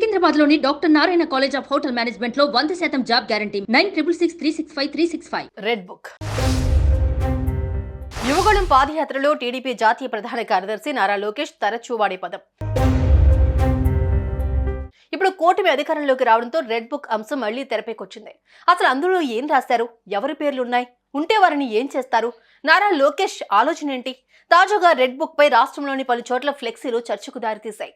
సికింద్రాబాద్లోని doctor Narayana college of hotel మేనేజ్మెంట్లో వంద శాతం job guarantee. Nine triple six three six five three six five. Red book. Yuvagalam పాదయాత్రలో TDP జాతీయ ప్రధాన కార్యదర్శి నారా లోకేష్ తరచూ వాడే పదం. ఇప్పుడు కూటమి అధికారంలోకి రావడంతో రెడ్ బుక్ అంశం మళ్ళీ తెరపైకొచ్చింది. అసలు అందులో ఏం రాశారు? ఎవరి పేర్లు ఉన్నాయి ఉంటే వారిని ఏం చేస్తారు? నారా లోకేష్ ఆలోచన ఏంటి? తాజాగా రెడ్ బుక్ పై రాష్ట్రంలోని పలు చోట్ల ఫ్లెక్సీలు చర్చకు దారితీశాయి.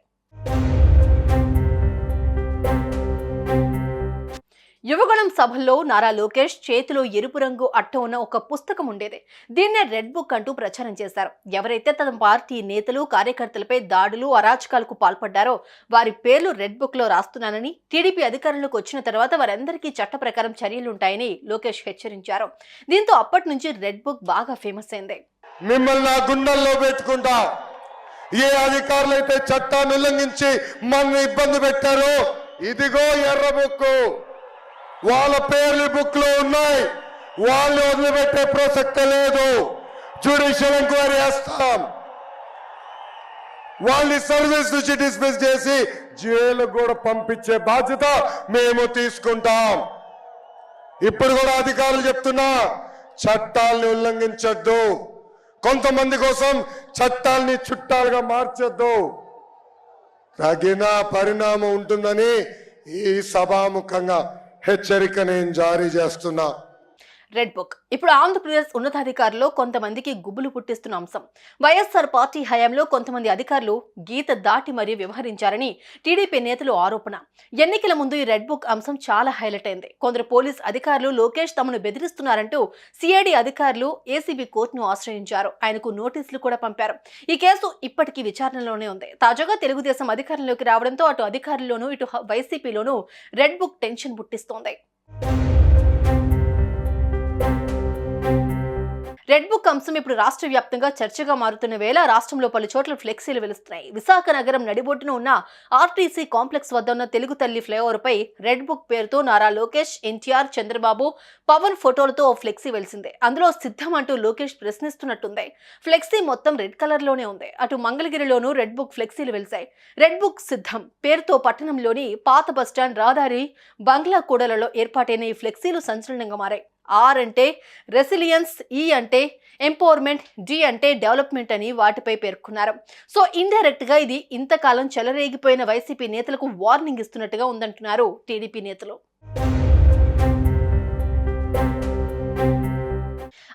యువగణం సభల్లో నారా లోకేష్ చేతిలో ఎరుపు రంగు అట్ట ఉన్న ఒక పుస్తకం ఉండేది. దీన్నే రెడ్ బుక్ అంటూ ప్రచారం చేశారు. ఎవరైతే తన పార్టీ నేతలు కార్యకర్తలపై దాడులు అరాచకాలకు పాల్పడ్డారో వారి పేర్లు రెడ్ బుక్లో రాస్తున్నానని టీడీపీ అధికారంలోకి వచ్చిన తర్వాత వారందరికీ చట్ట ప్రకారం చర్యలుంటాయని లోకేష్ హెచ్చరించారు. దీంతో అప్పటి నుంచి రెడ్ బుక్ బాగా ఫేమస్ అయింది. మిమ్మల్ని నా గుండెల్లో పెట్టుకుంటా. ఏ అధికారులైతే చట్టాన్ని ఉల్లంఘించి మన ఇబ్బంది పెట్టారో ఇదిగో ఎర్ర బుక్కు. వాళ్ళ పేర్లు బుక్లో ఉన్నాయి. వాళ్ళు వదిలిపెట్టే ప్రసక్తి లేదు. జ్యుడిషియల్ ఎంక్వైరీ చేస్తాం వాళ్ళని సర్వీస్ నుంచి డిస్మిస్ చేసి జైలు కూడా పంపించే బాధ్యత మేము తీసుకుంటాం. ఇప్పుడు కూడా అధికారులు చెప్తున్నా చట్టాల్ని ఉల్లంఘించొద్దు. కొంతమంది కోసం చట్టాల్ని చుట్టాలుగా మార్చొద్దు. తగిన పరిణామం ఉంటుందని ఈ సభాముఖంగా హెచ్చరిక నేను జారీ చేస్తున్నా. Red book. ఇప్పుడు ఆంధ్రప్రదేశ్ ఉన్నతాధికారుల్లో కొంతమందికి గుబులు పుట్టిస్తున్న అంశం. వైఎస్ఆర్ పార్టీ హయాంలో కొంతమంది అధికారులు గీత దాటి మరీ వ్యవహరించారని టీడీపీ నేతలు ఆరోపణ. ఎన్నికల ముందు ఈ రెడ్ బుక్ అంశం చాలా హైలైట్ అయింది. కొందరు పోలీస్ అధికారులు లోకేష్ తమను బెదిరిస్తున్నారంటూ సిఐడి అధికారులు ఏసీబీ కోర్టును ఆశ్రయించారు. ఆయనకు నోటీసులు కూడా పంపారు. ఈ కేసు ఇప్పటికీ విచారణలోనే ఉంది. తాజాగా తెలుగుదేశం అధికారంలోకి రావడంతో అటు అధికారుల్లోనూ ఇటు వైసీపీలోనూ రెడ్ బుక్ టెన్షన్ పుట్టిస్తోంది. రెడ్ బుక్ అంశం ఇప్పుడు రాష్ట్ర వ్యాప్తంగా చర్చగా మారుతున్న వేళ రాష్ట్రంలో పలు చోట్ల ఫ్లెక్సీలు వెలుస్తున్నాయి. విశాఖ నగరం నడిబొట్టున ఉన్న ఆర్టీసీ కాంప్లెక్స్ వద్ద ఉన్న తెలుగు తల్లి ఫ్లైఓవర్ పై రెడ్ బుక్ పేరుతో నారా లోకేష్ ఎన్టీఆర్ చంద్రబాబు పవన్ ఫోటోలతో ఓ ఫ్లెక్సీ వెలిసింది. అందులో సిద్ధం అంటూ లోకేష్ ప్రశ్నిస్తున్నట్టుంది. ఫ్లెక్సీ మొత్తం రెడ్ కలర్లోనే ఉంది. అటు మంగళగిరిలోనూ రెడ్ బుక్ ఫ్లెక్సీలు వెలిశాయి. రెడ్ బుక్ సిద్ధం పేరుతో పట్టణంలోని పాత బస్టాండ్ రహదారి బంగ్లా కూడలలో ఏర్పాటైన ఈ ఫ్లెక్సీలు సంచలనంగా మారాయి. ఆర్ అంటే రెసిలియన్స్ ఈ అంటే ఎంపవర్మెంట్ డి అంటే డెవలప్మెంట్ అని వాటిపై పేర్కొన్నారు. సో ఇండైరెక్ట్గా ఇది ఇంతకాలం చెలరేగిపోయిన వైసీపీ నేతలకు వార్నింగ్ ఇస్తున్నట్టుగా ఉందంటున్నారు టీడీపీ నేతలు.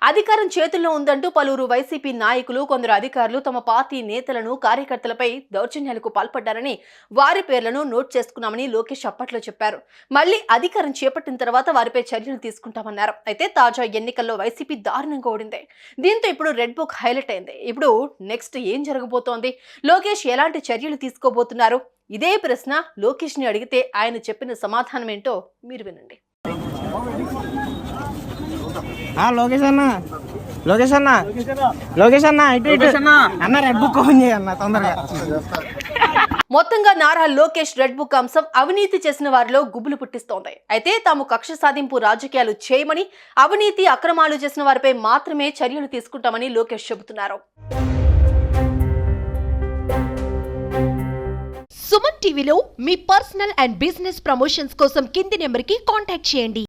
అధికారం చేతుల్లో ఉందంటూ పలువురు వైసీపీ నాయకులు కొందరు అధికారులు తమ పార్టీ నేతలను కార్యకర్తలపై దౌర్జన్యాలకు పాల్పడ్డారని వారి పేర్లను నోట్ చేసుకున్నామని లోకేష్ అప్పట్లో చెప్పారు. మళ్ళీ అధికారం చేపట్టిన తర్వాత వారిపై చర్యలు తీసుకుంటామన్నారు. అయితే తాజా ఎన్నికల్లో వైసీపీ దారుణంగా ఓడింది. దీంతో ఇప్పుడు రెడ్ బుక్ హైలైట్ అయింది. ఇప్పుడు నెక్స్ట్ ఏం జరగబోతోంది? లోకేష్ ఎలాంటి చర్యలు తీసుకోబోతున్నారు? ఇదే ప్రశ్న లోకేష్ని అడిగితే ఆయన చెప్పిన సమాధానం ఏంటో మీరు వినండి. లోకేష్ అన్న. లోకేష్ అన్న. లోకేష్ అన్న ఇటు ఇటు. అన్న. రెడ్ బుక్ ఓపెన్ చేయన్న తొందరగా. మొత్తంగా నారా లోకేష్ రెడ్ బుక్ అంశం అవినీతి చేసిన వారిలో గుబులు పుట్టిస్తోంది. అయితే తాము కక్ష సాధింపు రాజకీయాలు చేయమని అవినీతి అక్రమాలు చేసిన వారిపై మాత్రమే చర్యలు తీసుకుంటామని లోకేష్ చెబుతున్నారు. సుమన్ టీవీలో మీ పర్సనల్ అండ్ బిజినెస్ ప్రమోషన్స్ కోసం కింది నెంబర్కి కాంటాక్ట్ చేయండి.